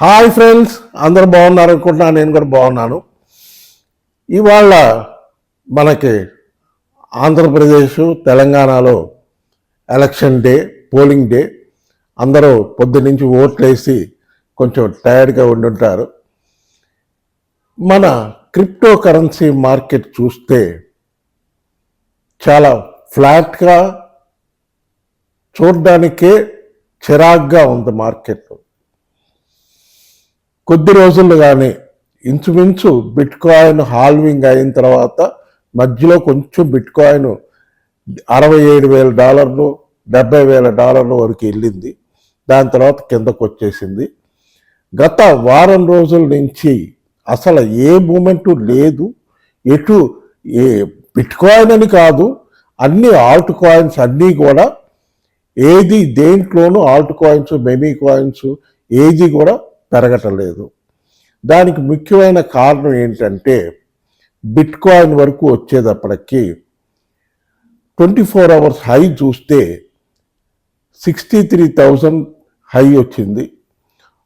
Hi friends అందరూ బాగున్నారు అనుకుంటున్నా నేను కూడా బాగున్నాను. ఇవాళ మనకి ఆంధ్రప్రదేశ్ తెలంగాణలో ఎలక్షన్ డే పోలింగ్ డే. అందరూ పొద్దునుంచి ఓట్లేసి కొంచెం టైర్డ్గా ఉండుంటారు. మన క్రిప్టో కరెన్సీ మార్కెట్ చూస్తే చాలా ఫ్లాట్గా చూడడానికే చిరాగ్గా ఉంది మార్కెట్. కొద్ది రోజులు కానీ ఇంచుమించు బిట్ కాయిన్ హాల్వింగ్ అయిన తర్వాత మధ్యలో కొంచెం బిట్ కాయిన్ అరవై ఏడు వేల డాలర్లు డెబ్బై వేల డాలర్ల వరకు వెళ్ళింది. దాని తర్వాత కిందకు వచ్చేసింది. గత వారం రోజుల నుంచి అసలు ఏ మూమెంటు లేదు. ఎటు ఏ బిట్ కాయిన్ అని కాదు అన్ని ఆల్ట్ కాయిన్స్ అన్నీ కూడా ఏది దేంట్లోనూ ఆల్ట్ కాయిన్స్ మెమీ కాయిన్స్ ఏది కూడా పెరగటం లేదు దానికి ముఖ్యమైన కారణం ఏంటంటే బిట్ కాయిన్ వరకు వచ్చేటప్పటికి ట్వంటీ ఫోర్ అవర్స్ హై చూస్తే సిక్స్టీ త్రీ థౌజండ్ హై వచ్చింది.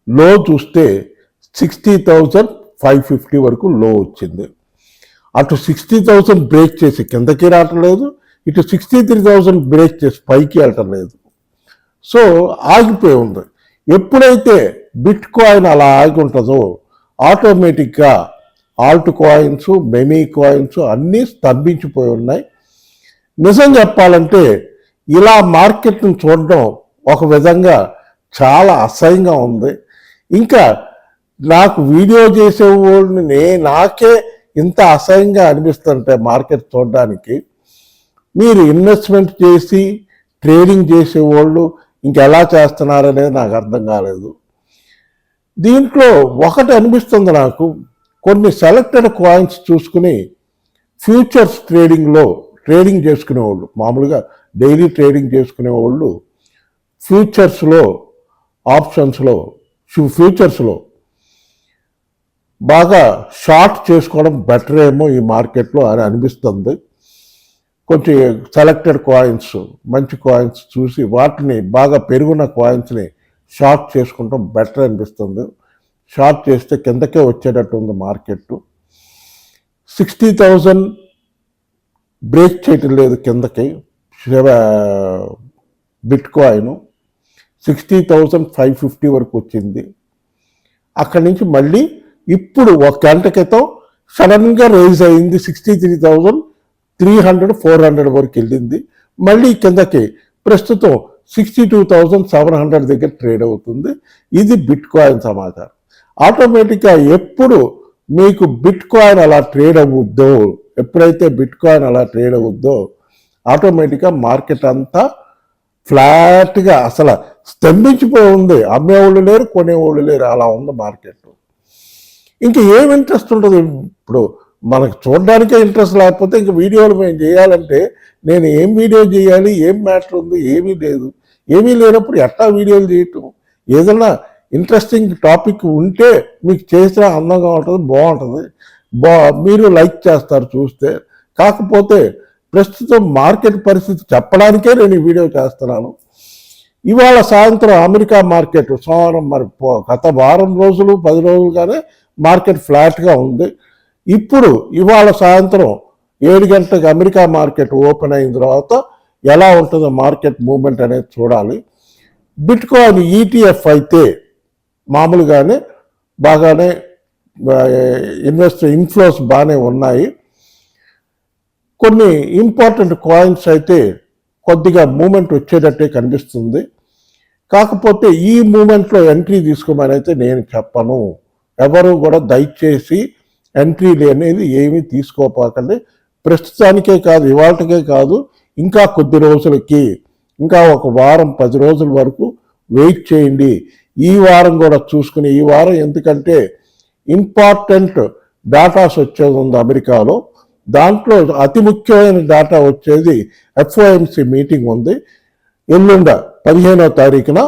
లో చూస్తే సిక్స్టీ థౌజండ్ ఫైవ్ ఫిఫ్టీ వరకు లో వచ్చింది. అటు సిక్స్టీ థౌజండ్ బ్రేక్ చేసి కిందకి రావట్లేదు ఇటు సిక్స్టీ త్రీ థౌజండ్ బ్రేక్ చేసి పైకి వెళ్ళటం లేదు సో ఆగిపోయి ఉంది. ఎప్పుడైతే బిట్ కాయిన్ అలా ఆగి ఉంటుందో ఆటోమేటిక్గా ఆల్ట్ కాయిన్స్ మెమీ కాయిన్స్ అన్నీ స్తంభించిపోయి ఉన్నాయి. నిజం చెప్పాలంటే ఇలా మార్కెట్ను చూడడం ఒక విధంగా చాలా అసహ్యంగా ఉంది. ఇంకా నాకు వీడియో చేసే వాళ్ళని నే- నాకే ఇంత అసహ్యంగా అనిపిస్తుంటే మార్కెట్ చూడడానికి. మీరు ఇన్వెస్ట్మెంట్ చేసి ట్రేడింగ్ చేసే వాళ్ళు ఇంకెలా చేస్తున్నారనేది నాకు అర్థం కాలేదు. దీంట్లో ఒకటి అనిపిస్తుంది నాకు. కొన్ని సెలెక్టెడ్ కాయిన్స్ చూసుకుని ఫ్యూచర్స్ ట్రేడింగ్లో ట్రేడింగ్ చేసుకునే వాళ్ళు మామూలుగా డైలీ ట్రేడింగ్ చేసుకునే వాళ్ళు ఫ్యూచర్స్లో ఆప్షన్స్లో ఫ్యూచర్స్లో బాగా షార్ట్ చేసుకోవడం బెటర్ ఏమో ఈ మార్కెట్లో అని అనిపిస్తుంది. కొంచెం సెలెక్టెడ్ కాయిన్స్ మంచి కాయిన్స్ చూసి వాటిని బాగా పెరుగున్న కాయిన్స్ని షార్ట్ చేసుకుంటాం బెటర్ అనిపిస్తుంది. షార్ట్ చేస్తే కిందకే వచ్చేటట్టు ఉంది మార్కెట్ సిక్స్టీ థౌజండ్ బ్రేక్ చేయటం లేదు కిందకి bitcoin sixty thousand five fifty వరకు వచ్చింది. అక్కడి నుంచి మళ్ళీ ఇప్పుడు ఒక గంట క్రితం సడన్గా రైజ్ అయింది sixty three thousand three hundred four hundred వరకు వెళ్ళింది. మళ్ళీ కిందకి ప్రస్తుతం sixty two thousand seven hundred దగ్గర ట్రేడ్ అవుతుంది. ఇది బిట్ కాయిన్ సమాచారం. ఆటోమేటిక్గా ఎప్పుడు మీకు బిట్ కాయిన్ అలా ట్రేడ్ అవ్వద్దో ఎప్పుడైతే బిట్ కాయిన్ అలా ట్రేడ్ అవుద్దో ఆటోమేటిక్గా మార్కెట్ అంతా ఫ్లాట్గా అసలు స్తంభించిపోయి ఉంది. అమ్మేవాళ్ళు లేరు కొనేవాళ్ళు లేరు అలా ఉంది మార్కెట్. ఇంకా ఏం ఇంట్రెస్ట్ ఉంటుంది? ఇప్పుడు మనకు చూడడానికే ఇంట్రెస్ట్ లేకపోతే ఇంక వీడియోలు మేము చేయాలంటే నేను ఏం వీడియో చేయాలి ఏం మ్యాటర్ ఉంది ఏమీ లేదు. ఏమీ లేనప్పుడు ఎట్లా వీడియోలు చేయటం? ఏదైనా ఇంట్రెస్టింగ్ టాపిక్ ఉంటే మీకు చేసిన అందంగా ఉంటుంది బాగుంటుంది. బా మీరు లైక్ చేస్తారు చూస్తే. కాకపోతే ప్రస్తుతం మార్కెట్ పరిస్థితి చెప్పడానికే నేను ఈ వీడియో చేస్తున్నాను. ఇవాళ సాయంత్రం అమెరికా మార్కెట్ సోమవారం మరి గత వారం రోజులు పది రోజులుగానే మార్కెట్ ఫ్లాట్గా ఉంది. ఇప్పుడు ఇవాళ సాయంత్రం ఏడు గంటలకు అమెరికా మార్కెట్ ఓపెన్ అయిన తర్వాత ఎలా ఉంటుందో మార్కెట్ మూమెంట్ అనేది చూడాలి. బిట్ కాయిన్ ఈటీఎఫ్ అయితే మామూలుగానే బాగానే ఇన్వెస్ట్ ఇన్ఫ్లోస్ బాగానే ఉన్నాయి. కొన్ని ఇంపార్టెంట్ కాయిన్స్ అయితే కొద్దిగా మూమెంట్ వచ్చేటట్టే కనిపిస్తుంది. కాకపోతే ఈ మూమెంట్లో ఎంట్రీ తీసుకోమని అయితే నేను చెప్పను. ఎవరు కూడా దయచేసి ఎంట్రీ అనేది ఏమీ తీసుకోపోకండి. ప్రస్తుతానికే కాదు ఇవాళకే కాదు ఇంకా కొద్ది రోజులకి ఇంకా ఒక వారం పది రోజుల వరకు వెయిట్ చేయండి. ఈ వారం కూడా చూసుకుని ఈ వారం ఎందుకంటే ఇంపార్టెంట్ డాటాస్ వచ్చేది ఉంది అమెరికాలో. దాంట్లో అతి ముఖ్యమైన డాటా వచ్చేది ఎఫ్ఓఎంసి మీటింగ్ ఉంది. ఎల్లుండ పదిహేనో తారీఖున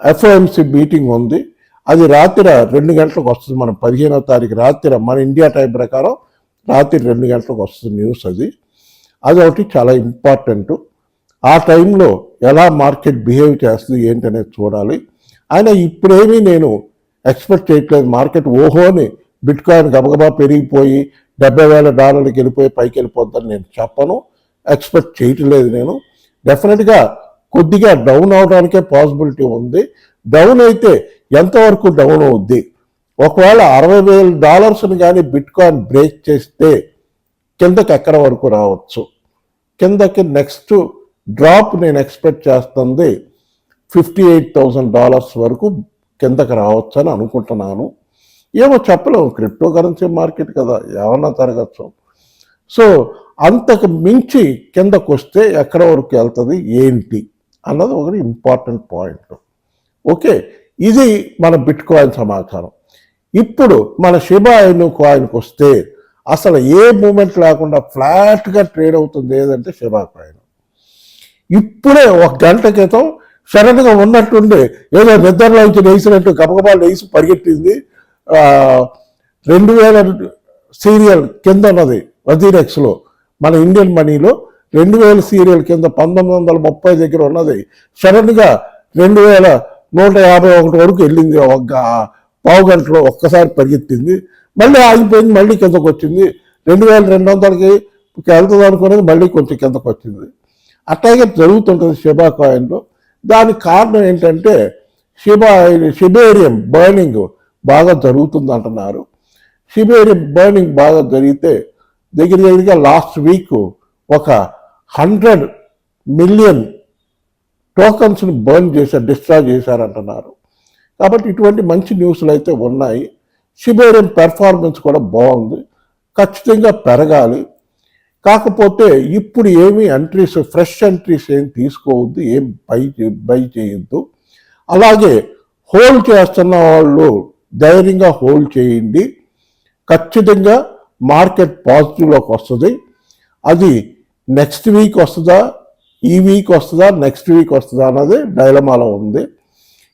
ఎఫ్ఓఎంసి మీటింగ్ ఉంది. అది రాత్రి రెండు గంటలకు వస్తుంది. మనం పదిహేనో తారీఖు రాత్రి మన ఇండియా టైం ప్రకారం రాత్రి రెండు గంటలకు వస్తుంది న్యూస్ అది. అదొకటి చాలా ఇంపార్టెంట్ ఆ టైంలో ఎలా మార్కెట్ బిహేవ్ చేస్తుంది ఏంటనేది చూడాలి. ఆయన ఇప్పుడేమీ నేను ఎక్స్పెక్ట్ చేయట్లేదు. మార్కెట్ ఓహోని బిట్ కాయిన్ గబగబా పెరిగిపోయి డెబ్బై వేల డాలర్కి వెళ్ళిపోయి పైకి వెళ్ళిపోద్దని నేను చెప్పను. ఎక్స్పెక్ట్ చేయట్లేదు నేను. డెఫినెట్గా కొద్దిగా డౌన్ అవడానికే పాసిబిలిటీ ఉంది. డౌన్ అయితే ఎంతవరకు డౌన్ అవుద్ది? ఒకవేళ అరవై వేల డాలర్స్ని కానీ బిట్ కాయిన్ బ్రేక్ చేస్తే కిందకి ఎక్కడ వరకు రావచ్చు? కిందకి నెక్స్ట్ డ్రాప్ నేను ఎక్స్పెక్ట్ చేస్తుంది ఫిఫ్టీ ఎయిట్ థౌసండ్ డాలర్స్ వరకు కిందకి రావచ్చు అని అనుకుంటున్నాను. ఏమో చెప్పలేము క్రిప్టో కరెన్సీ మార్కెట్ కదా ఏమన్నా జరగచ్చు. సో అంతకు మించి కిందకు వస్తే ఎక్కడ వరకు వెళ్తుంది ఏంటి అన్నది ఒకటి ఇంపార్టెంట్ పాయింట్ ఓకే ఇది మన బిట్ కాయిన్ సమాచారం. ఇప్పుడు మన షిబా అయిన కాయిన్కి వస్తే అసలు ఏ మూమెంట్ లేకుండా ఫ్లాట్గా ట్రేడ్ అవుతుంది ఏదంటే షిబా పైన. ఇప్పుడే ఒక గంట క్రితం సడన్గా ఉన్నట్టుండి ఏదో నిద్రలోంచి లేచినట్టు గబగబా లేచి పరిగెట్టింది రెండు వేల సీరియల్ కింద ఉన్నది వజీరెక్స్లో మన ఇండియన్ మనీలో రెండు వేల సీరియల్ కింద పంతొమ్మిది వందల ముప్పై దగ్గర ఉన్నది. సడన్గా రెండు వేల నూట యాభై ఒకటి వరకు వెళ్ళింది ఒక పావు గంటలో ఒక్కసారి పరిగెత్తింది. మళ్ళీ ఆగిపోయింది మళ్ళీ కిందకు వచ్చింది. రెండు వేల రెండు వందలకి వెళ్తుంది అనుకునేది మళ్ళీ కొంచెం కిందకు వచ్చింది. అట్లాగే జరుగుతుంటుంది షిబా కాయిన్లో దానికి కారణం ఏంటంటే షిబా షిబేరియం బర్నింగ్ బాగా జరుగుతుంది అంటున్నారు. షిబేరియం బర్నింగ్ బాగా జరిగితే దగ్గర దగ్గరగా లాస్ట్ వీక్ ఒక హండ్రెడ్ మిలియన్ టోకన్స్ని బర్న్ చేశారు డిస్ట్రాయ్ చేశారంటున్నారు కాబట్టి ఇటువంటి మంచి న్యూస్లు అయితే ఉన్నాయి. శిబేరం పెర్ఫార్మెన్స్ కూడా బాగుంది. ఖచ్చితంగా పెరగాలి. కాకపోతే ఇప్పుడు ఏమి ఎంట్రీస్ ఫ్రెష్ ఎంట్రీస్ ఏం తీసుకోవద్దు ఏం బై బై చేయొద్దు. అలాగే హోల్డ్ చేస్తున్న వాళ్ళు ధైర్యంగా హోల్డ్ చేయండి. ఖచ్చితంగా మార్కెట్ పాజిటివ్లోకి వస్తుంది. అది నెక్స్ట్ వీక్ వస్తుందా? ఈ వీక్ వస్తుందా? నెక్స్ట్ వీక్ వస్తుందా? అన్నది డైలమాలో ఉంది.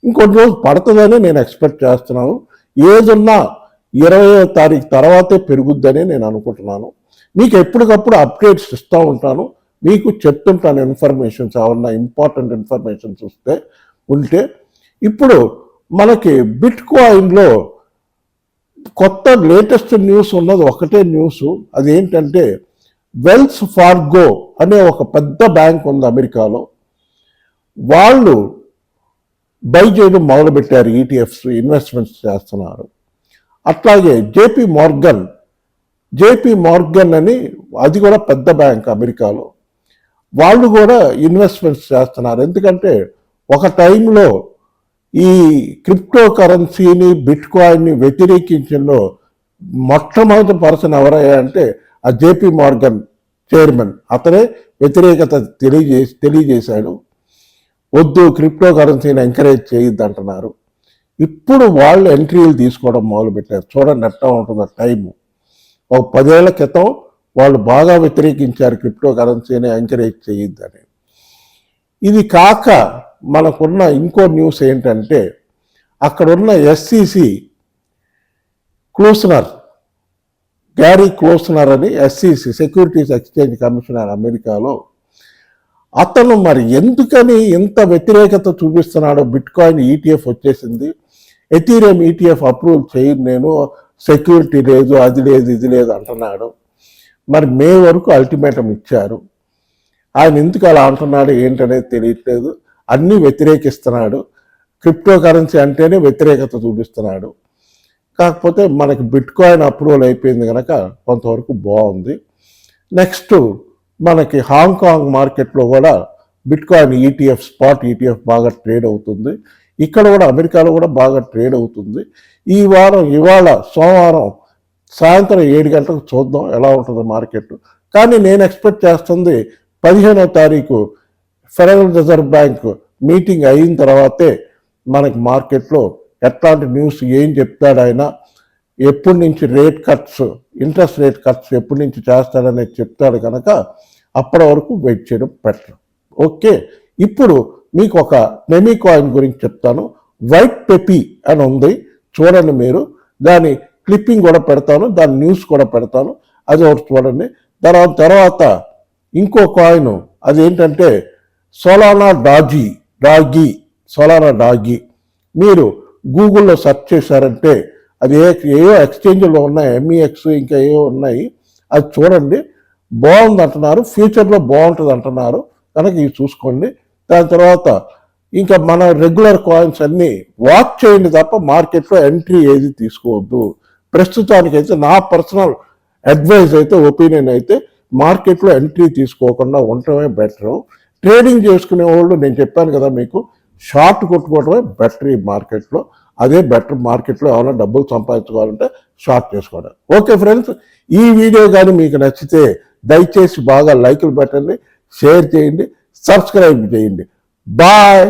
ఇంకొన్ని రోజు పడుతుందని నేను ఎక్స్పెక్ట్ చేస్తున్నాను. ఏదున్నా ఇరవై తారీఖు తర్వాతే పెరుగుద్దని నేను అనుకుంటున్నాను. మీకు ఎప్పటికప్పుడు అప్డేట్స్ ఇస్తూ ఉంటాను. మీకు చెప్తుంటాను ఇన్ఫర్మేషన్స్ ఏమన్నా ఇంపార్టెంట్ ఇన్ఫర్మేషన్స్ వస్తే ఉంటే. ఇప్పుడు మనకి బిట్ కాయిన్లో కొత్త లేటెస్ట్ న్యూస్ ఉన్నది ఒకటే న్యూస్. అదేంటంటే వెల్స్ ఫార్గో అనే ఒక పెద్ద బ్యాంక్ ఉంది అమెరికాలో. వాళ్ళు బై చేయడం మొదలుపెట్టారు ఈటీఎఫ్స్ ఇన్వెస్ట్మెంట్స్ చేస్తున్నారు. అట్లాగే జేపీ మార్గన్ జేపీ మార్గన్ అని అది కూడా పెద్ద బ్యాంక్ అమెరికాలో. వాళ్ళు కూడా ఇన్వెస్ట్మెంట్స్ చేస్తున్నారు. ఎందుకంటే ఒక టైంలో ఈ క్రిప్టో కరెన్సీని బిట్ కాయిన్ని వ్యతిరేకించడంలో మొట్టమొదటి పర్సన్ ఎవరయ్యా అంటే ఆ జేపీ మార్గన్ చైర్మన్. అతనే వ్యతిరేకత తెలియజేసి తెలియజేశాడు. వద్దు క్రిప్టో కరెన్సీని ఎంకరేజ్ చేయొద్దు అంటున్నారు. ఇప్పుడు వాళ్ళు ఎంట్రీలు తీసుకోవడం మొదలుపెట్టారు. చూడండి ఎట్లా ఉంటుందో టైము ఒక పదేళ్ళ క్రితం వాళ్ళు బాగా వ్యతిరేకించారు క్రిప్టో కరెన్సీని ఎంకరేజ్ చేయొద్దని ఇది కాక మనకున్న ఇంకో న్యూస్ ఏంటంటే అక్కడున్న ఎస్సిసి క్లోస్నర్ గ్యారీ క్లోస్నర్ అని ఎస్సిసి సెక్యూరిటీస్ ఎక్స్చేంజ్ కమిషనర్ అమెరికాలో అతను మరి ఎందుకని ఇంత వ్యతిరేకత చూపిస్తున్నాడో బిట్ కాయిన్ ఈటీఎఫ్ వచ్చేసింది. ఎథీరియం ఈటీఎఫ్ అప్రూవల్ చేయను నేను. సెక్యూరిటీ లేదు అది లేదు ఇది లేదు అంటున్నాడు. మరి మే వరకు అల్టిమేటం ఇచ్చారు. ఆయన ఎందుకు అలా అంటున్నాడు ఏంటనేది తెలియట్లేదు. అన్నీ వ్యతిరేకిస్తున్నాడు. క్రిప్టో కరెన్సీ అంటేనే వ్యతిరేకత చూపిస్తున్నాడు. కాకపోతే మనకి బిట్ కాయిన్ అప్రూవల్ అయిపోయింది కనుక కొంతవరకు బాగుంది. నెక్స్ట్ మనకి హాంకాంగ్ మార్కెట్లో కూడా బిట్కాయిన్ ఈటీఎఫ్ స్పాట్ ఈటీఎఫ్ బాగా ట్రేడ్ అవుతుంది. ఇక్కడ కూడా అమెరికాలో కూడా బాగా ట్రేడ్ అవుతుంది. ఈ వారం ఇవాళ సోమవారం సాయంత్రం ఏడు గంటలకు చూద్దాం ఎలా ఉంటుంది మార్కెట్. కానీ నేను ఎక్స్పెక్ట్ చేస్తుంది పదిహేనో తారీఖు ఫెడరల్ రిజర్వ్ బ్యాంక్ మీటింగ్ అయిన తర్వాతే మనకి మార్కెట్లో ఎట్లాంటి న్యూస్ ఏం చెప్తాడు ఆయన ఎప్పటి నుంచి rate cuts interest rate cuts ఎప్పటి నుంచి చేస్తాడనేది చెప్తాడు కనుక అప్పటి వరకు వెయిట్ చేయడం బెటర్ ఓకే ఇప్పుడు మీకు ఒక నెమీ కాయిన్ గురించి చెప్తాను. వైట్ పెపీ అని ఉంది. చూడండి మీరు. దాని క్లిప్పింగ్ కూడా పెడతాను. దాని న్యూస్ కూడా పెడతాను. అది ఒకటి చూడండి. దాని తర్వాత ఇంకో కాయిన్ అదేంటంటే సోలానా డాజీ డాగి సోలానా డాగి మీరు గూగుల్లో సెర్చ్ చేశారంటే అది ఏ ఏవో ఎక్స్చేంజ్లో ఉన్నాయి ఎంఈఎక్స్ ఇంకా ఏవో ఉన్నాయి. అది చూడండి. బాగుంది అంటున్నారు ఫ్యూచర్లో బాగుంటుంది అంటున్నారు కనుక ఇవి చూసుకోండి. దాని తర్వాత ఇంకా మన రెగ్యులర్ కాయిన్స్ అన్నీ వాచ్ చేయండి తప్ప మార్కెట్లో ఎంట్రీ ఏది తీసుకోవద్దు. ప్రస్తుతానికైతే నా పర్సనల్ అడ్వైజ్ అయితే ఒపీనియన్ అయితే మార్కెట్లో ఎంట్రీ తీసుకోకుండా ఉండటమే బెటర్. ట్రేడింగ్ చేసుకునే వాళ్ళు నేను చెప్పాను కదా మీకు షార్ట్ కొట్టుకోవడమే బెటర్ ఈ మార్కెట్లో. అదే బెటర్ మార్కెట్లో ఏమైనా డబ్బులు సంపాదించుకోవాలంటే షార్ట్ చేసుకోవడం. ఓకే ఫ్రెండ్స్ ఈ వీడియో కానీ మీకు నచ్చితే దయచేసి బాగా లైకులు పెట్టండి షేర్ చేయండి సబ్స్క్రైబ్ చేయండి. బాయ్.